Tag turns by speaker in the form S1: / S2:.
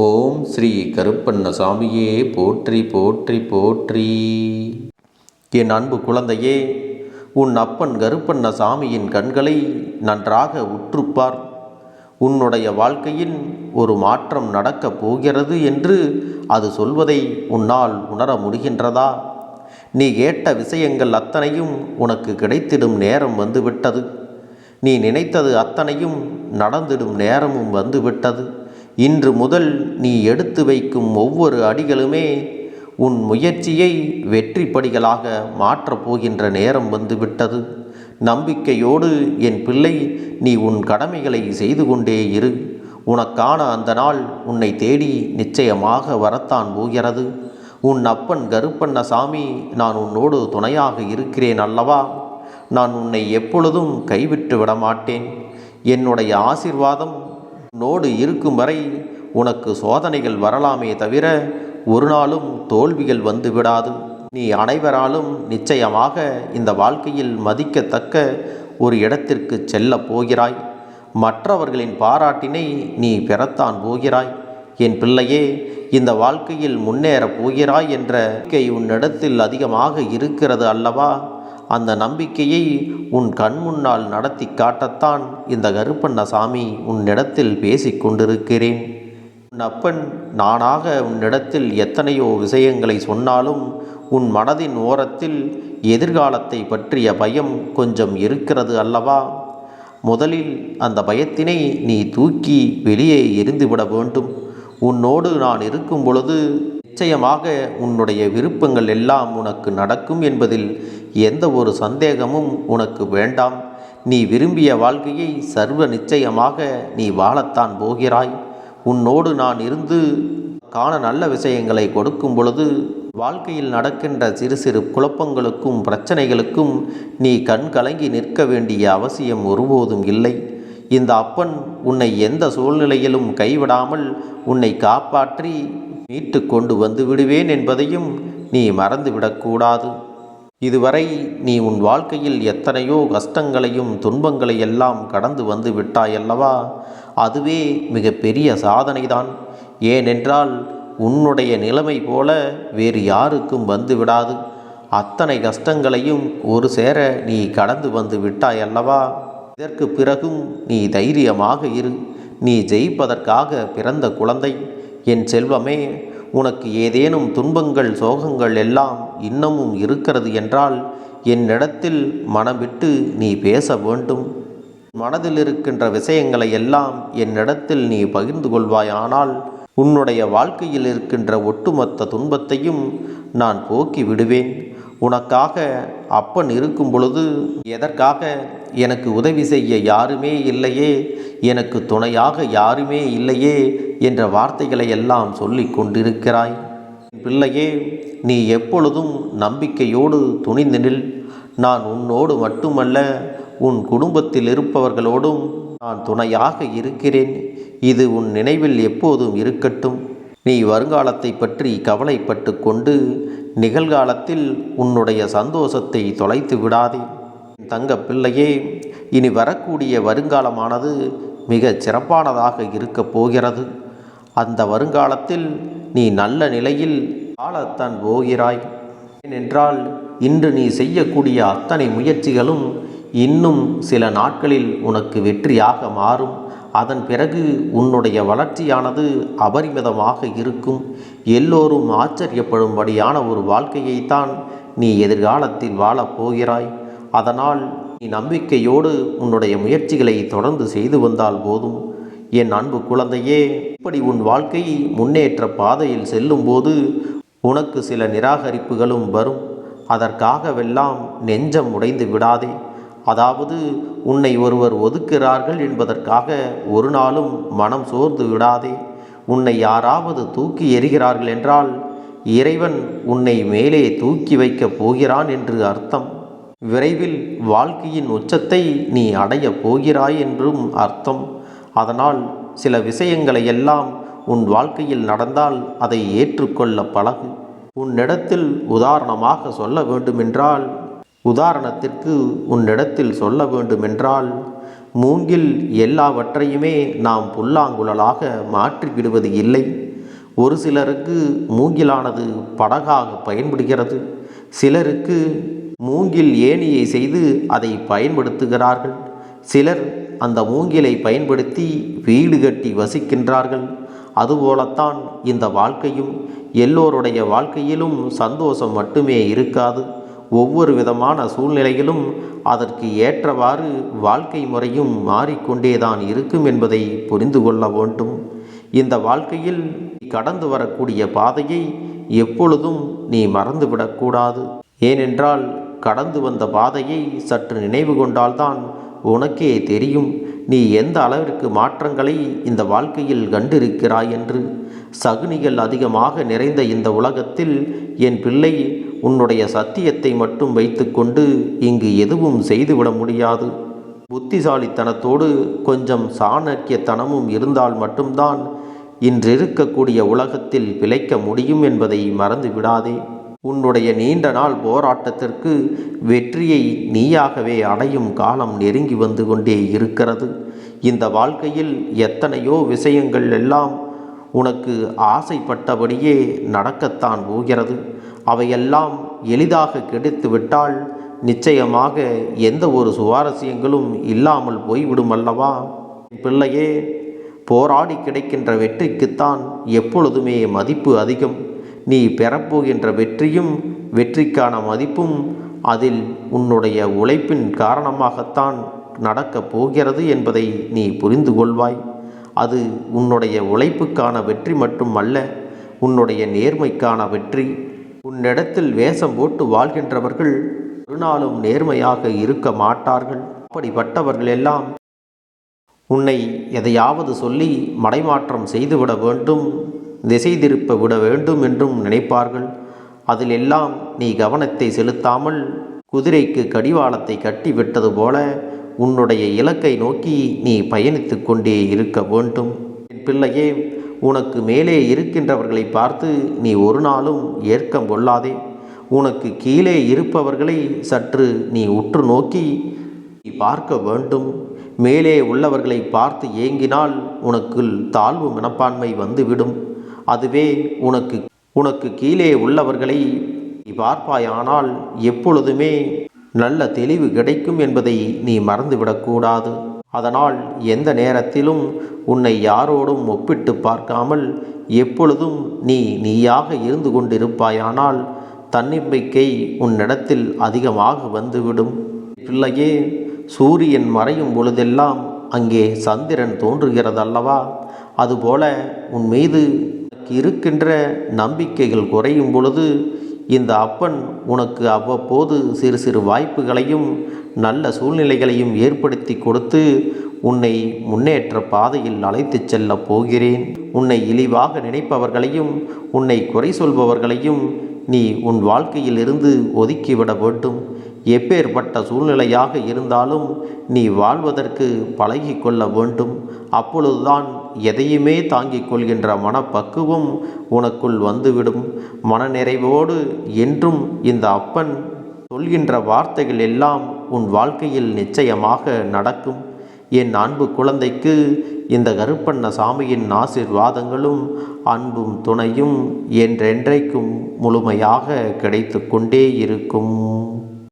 S1: ஓம் ஸ்ரீ கருப்பண்ண சாமியே போற்றி போற்றி போற்றி. என் அன்பு குழந்தையே உன் அப்பன் கருப்பண்ண சாமியின் கண்களை நன்றாக உற்றுப்பார். உன்னுடைய வாழ்க்கையில் ஒரு மாற்றம் நடக்கப் போகிறது என்று அது சொல்வதை உன்னால் உணர முடிகின்றதா? நீ கேட்ட விஷயங்கள் அத்தனையும் உனக்கு கிடைத்திடும் நேரம் வந்துவிட்டது. நீ நினைத்தது அத்தனையும் நடந்திடும் நேரமும் வந்துவிட்டது. இன்று முதல் நீ எடுத்து வைக்கும் ஒவ்வொரு அடிகளுமே உன் முயற்சியை வெற்றி படிகளாக மாற்றப் போகின்ற நேரம் வந்துவிட்டது. நம்பிக்கையோடு என் பிள்ளை நீ உன் கடமைகளை செய்து கொண்டே இரு. உனக்கான அந்த நாள் உன்னை தேடி நிச்சயமாக வரத்தான் போகிறது. உன் அப்பன் கருப்பண்ணசாமி நான் உன்னோடு துணையாக இருக்கிறேன் அல்லவா? நான் உன்னை எப்பொழுதும் கைவிட்டு விடமாட்டேன். என்னுடைய ஆசிர்வாதம் உன்னோடு இருக்கும் வரை உனக்கு சோதனைகள் வரலாமே தவிர ஒரு நாளும் தோல்விகள் வந்து விடாது. நீ அனைவராலும் நிச்சயமாக இந்த வாழ்க்கையில் மதிக்கத்தக்க ஒரு இடத்திற்கு செல்லப் போகிறாய். மற்றவர்களின் பாராட்டினை நீ பெறத்தான் போகிறாய். என் பிள்ளையே இந்த வாழ்க்கையில் முன்னேறப் போகிறாய் என்ற நம்பிக்கை உன்னிடத்தில் அதிகமாக இருக்கிறது அல்லவா? அந்த நம்பிக்கையை உன் கண் முன்னால் நடத்தி காட்டத்தான் இந்த கருப்பண்ணசாமி உன்னிடத்தில் பேசிக் கொண்டிருக்கிறேன். உன் அப்பன் நானாக உன்னிடத்தில் எத்தனையோ விஷயங்களை சொன்னாலும் உன் மனதின் ஓரத்தில் எதிர்காலத்தை பற்றிய பயம் கொஞ்சம் இருக்கிறது அல்லவா? முதலில் அந்த பயத்தினை நீ தூக்கி வெளியே எரிந்துவிட வேண்டும். உன்னோடு நான் இருக்கும் பொழுது நிச்சயமாக உன்னுடைய விருப்பங்கள் எல்லாம் உனக்கு நடக்கும் என்பதில் எந்த ஒரு சந்தேகமும் உனக்கு வேண்டாம். நீ விரும்பிய வாழ்க்கையை சர்வ நிச்சயமாக நீ வாழத்தான் போகிறாய். உன்னோடு நான் இருந்து காண நல்ல விஷயங்களை கொடுக்கும் பொழுது வாழ்க்கையில் நடக்கின்ற சிறு சிறு குழப்பங்களுக்கும் பிரச்சனைகளுக்கும் நீ கண் கலங்கி நிற்க வேண்டிய அவசியம் ஒருபோதும் இல்லை. இந்த அப்பன் உன்னை எந்த சூழ்நிலையிலும் கைவிடாமல் உன்னை காப்பாற்றி மீட்டு கொண்டு வந்து விடுவேன் என்பதையும் நீ மறந்துவிடக்கூடாது இதுவரை நீ உன் வாழ்க்கையில் எத்தனையோ கஷ்டங்களையும் துன்பங்களை எல்லாம் கடந்து வந்து விட்டாயல்லவா? அதுவே மிகப்பெரிய சாதனைதான். ஏனென்றால் உன்னுடைய நிலைமை போல வேறு யாருக்கும் வந்து விடாது. அத்தனை கஷ்டங்களையும் ஒரு சேர நீ கடந்து வந்து விட்டாயல்லவா? இதற்கு பிறகும் நீ தைரியமாக இரு. நீ ஜெயிப்பதற்காக பிறந்த குழந்தை. என் செல்வமே உனக்கு ஏதேனும் துன்பங்கள் சோகங்கள் எல்லாம் இன்னமும் இருக்கிறது என்றால் என்னிடத்தில் மனம் விட்டு நீ பேச வேண்டும். மனதில் இருக்கின்ற விஷயங்களை எல்லாம் என்னிடத்தில் நீ பகிர்ந்து கொள்வாயானால் உன்னுடைய வாழ்க்கையில் இருக்கின்ற ஒட்டுமொத்த துன்பத்தையும் நான் போக்கி விடுவேன். உனக்காக அப்பன் இருக்கும் பொழுது எதற்காக எனக்கு உதவி செய்ய யாருமே இல்லையே? எனக்கு துணையாக யாருமே இல்லையே? என்ற வார்த்தைகளை எல்லாம் சொல்லி கொண்டிருக்கிறாய். பிள்ளையே நீ எப்பொழுதும் நம்பிக்கையோடு துணிந்து நில். நான் உன்னோடு மட்டுமல்ல உன் குடும்பத்தில் இருப்பவர்களோடும் நான் துணையாக இருக்கிறேன். இது உன் நினைவில் எப்போதும் இருக்கட்டும். நீ வருங்காலத்தை பற்றி கவலைப்பட்டு கொண்டு நிகழ்காலத்தில் உன்னுடைய சந்தோஷத்தை தொலைத்து விடாதே. தங்க பிள்ளையே இனி வரக்கூடிய வருங்காலமானது மிகச் சிறப்பானதாக இருக்கப் போகிறது. அந்த வருங்காலத்தில் நீ நல்ல நிலையில் வாழத்தான் போகிறாய். ஏனென்றால் இன்று நீ செய்யக்கூடிய அத்தனை முயற்சிகளும் இன்னும் சில நாட்களில் உனக்கு வெற்றியாக மாறும். அதன் பிறகு உன்னுடைய வளர்ச்சியானது அபரிமிதமாக இருக்கும். எல்லோரும் ஆச்சரியப்படும்படியான ஒரு வாழ்க்கையைத்தான் நீ எதிர்காலத்தில் வாழப் போகிறாய். அதனால் நீ நம்பிக்கையோடு உன்னுடைய முயற்சிகளை தொடர்ந்து செய்து வந்தால் போதும். என் அன்பு குழந்தையே இப்படி உன் வாழ்க்கை முன்னேற்ற பாதையில் செல்லும்போது உனக்கு சில நிராகரிப்புகளும் வரும். அதற்காகவெல்லாம் நெஞ்சம் உடைந்து விடாதே. அதாவது உன்னை ஒருவர் ஒதுக்கிறார்கள் என்பதற்காக ஒரு நாளும் மனம் சோர்ந்து விடாதே. உன்னை யாராவது தூக்கி எறிகிறார்கள் என்றால் இறைவன் உன்னை மேலே தூக்கி வைக்கப் போகிறான் என்று அர்த்தம். விரைவில் வாழ்க்கையின் உச்சத்தை நீ அடையப் போகிறாய் என்றும் அர்த்தம். அதனால் சில விஷயங்களை எல்லாம் உன் வாழ்க்கையில் நடந்தால் அதை ஏற்றுக்கொள்ள பழகு. உன்னிடத்தில் உதாரணமாக சொல்ல வேண்டுமென்றால் உதாரணத்திற்கு உன்னிடத்தில் சொல்ல வேண்டுமென்றால் மூங்கில் எல்லாவற்றையுமே நாம் புல்லாங்குழலாக மாற்றிவிடுவது இல்லை. ஒரு சிலருக்கு மூங்கிலானது படகாக பயன்படுகிறது. சிலருக்கு மூங்கில் ஏணியை செய்து அதை பயன்படுத்துகிறார்கள். சிலர் அந்த மூங்கிலை பயன்படுத்தி வீடு கட்டி வசிக்கின்றார்கள். அதுபோலத்தான் இந்த வாழ்க்கையும் எல்லோருடைய வாழ்க்கையிலும் சந்தோஷம் மட்டுமே இருக்காது. ஒவ்வொரு விதமான சூழ்நிலையிலும் அதற்கு ஏற்றவாறு வாழ்க்கை முறையும் மாறிக்கொண்டேதான் இருக்கும் என்பதை புரிந்து கொள்ள வேண்டும். இந்த வாழ்க்கையில் கடந்து வரக்கூடிய பாதையை எப்பொழுதும் நீ மறந்துவிடக்கூடாது. ஏனென்றால் கடந்து வந்த பாதையை சற்று நினைவு கொண்டால்தான் உனக்கே தெரியும். நீ எந்த அளவிற்கு மாற்றங்களை இந்த வாழ்க்கையில் கண்டிருக்கிறாய் என்று. சகுனிகள் அதிகமாக நிறைந்த இந்த உலகத்தில் என் பிள்ளை உன்னுடைய சத்தியத்தை மட்டும் வைத்துக்கொண்டு இங்கு எதுவும் செய்துவிட முடியாது. புத்திசாலித்தனத்தோடு கொஞ்சம் சாணக்கியத்தனமும் இருந்தால் மட்டும்தான் இன்றிருக்கக்கூடிய உலகத்தில் பிழைக்க முடியும் என்பதை மறந்து விடாதே உன்னுடைய நீண்ட நாள் போராட்டத்திற்கு வெற்றியை நீயாகவே அடையும் காலம் நெருங்கி வந்து கொண்டே இருக்கிறது. இந்த வாழ்க்கையில் எத்தனையோ விஷயங்கள் எல்லாம் உனக்கு ஆசைப்பட்டபடியே நடக்கத்தான் போகிறது. அவையெல்லாம் எளிதாக கிடைத்துவிட்டால் நிச்சயமாக எந்த ஒரு சுவாரஸ்யங்களும் இல்லாமல் போய்விடும் அல்லவா? பிள்ளையே போராடி கிடைக்கின்ற வெற்றிக்குத்தான் எப்பொழுதுமே மதிப்பு அதிகம். நீ பெறப்போகின்ற வெற்றியும் வெற்றிக்கான மதிப்பும் அதில் உன்னுடைய உழைப்பின் காரணமாகத்தான் நடக்கப் போகிறது என்பதை நீ புரிந்து கொள்வாய். அது உன்னுடைய உழைப்புக்கான வெற்றி மட்டும் அல்ல உன்னுடைய நேர்மைக்கான வெற்றி. உன்னிடத்தில் வேஷம் போட்டு வாழ்கின்றவர்கள் ஒரு நாளும் நேர்மையாக இருக்க மாட்டார்கள். அப்படிப்பட்டவர்கள் எல்லாம் உன்னை எதையாவது சொல்லி மடைமாற்றம் செய்துவிட வேண்டும். திசை திருப்ப விட வேண்டும் என்றும் நினைப்பார்கள். அதில் எல்லாம் நீ கவனத்தை செலுத்தாமல் குதிரைக்கு கடிவாளத்தை கட்டி விட்டது போல உன்னுடைய இலக்கை நோக்கி நீ பயணித்து கொண்டே இருக்க வேண்டும். என் பிள்ளையே உனக்கு மேலே இருக்கின்றவர்களை பார்த்து நீ ஒரு நாளும் ஏற்கம் கொள்ளாதே. உனக்கு கீழே இருப்பவர்களை சற்று நீ உற்று நோக்கி நீ பார்க்க வேண்டும். மேலே உள்ளவர்களை பார்த்து ஏங்கினால் உனக்குள் தாழ்வு மனப்பான்மை வந்துவிடும். அதுவே உனக்கு உனக்கு கீழே உள்ளவர்களை நீ பார்ப்பாயானால் எப்பொழுதுமே நல்ல தெளிவு கிடைக்கும் என்பதை நீ மறந்துவிடக்கூடாது. அதனால் எந்த நேரத்திலும் உன்னை யாரோடும் ஒப்பிட்டு பார்க்காமல் எப்பொழுதும் நீ நீயாக இருந்து கொண்டிருப்பாயானால் தன்னம்பிக்கை உன்னிடத்தில் அதிகமாக வந்துவிடும். பிள்ளையே சூரியன் மறையும் பொழுதெல்லாம் அங்கே சந்திரன் தோன்றுகிறதல்லவா? அதுபோல உன் மீது இருக்கின்ற நம்பிக்கைகள் குறையும் பொழுது இந்த அப்பன் உனக்கு அவ்வப்போது சிறு சிறு வாய்ப்புகளையும் நல்ல சூழ்நிலைகளையும் ஏற்படுத்தி கொடுத்து உன்னை முன்னேற்ற பாதையில் அழைத்துச் செல்லப் போகிறேன். உன்னை இழிவாக நினைப்பவர்களையும் உன்னை குறை சொல்பவர்களையும் நீ உன் வாழ்க்கையில் இருந்து ஒதுக்கிவிட வேண்டும். எப்பேற்பட்ட சூழ்நிலையாக இருந்தாலும் நீ வாழ்வதற்கு பழகி கொள்ள வேண்டும். அப்பொழுதுதான் எதையுமே தாங்கிக் கொள்கின்ற மனப்பக்குவம் உனக்குள் வந்துவிடும். மனநிறைவோடு என்றும் இந்த அப்பன் சொல்கின்ற வார்த்தைகள் எல்லாம் உன் வாழ்க்கையில் நிச்சயமாக நடக்கும். என் அன்பு குழந்தைக்கு இந்த கருப்பண்ண சாமியின் ஆசிர்வாதங்களும் அன்பும் துணையும் என்றென்றைக்கும் முழுமையாக கிடைத்து கொண்டே இருக்கும்.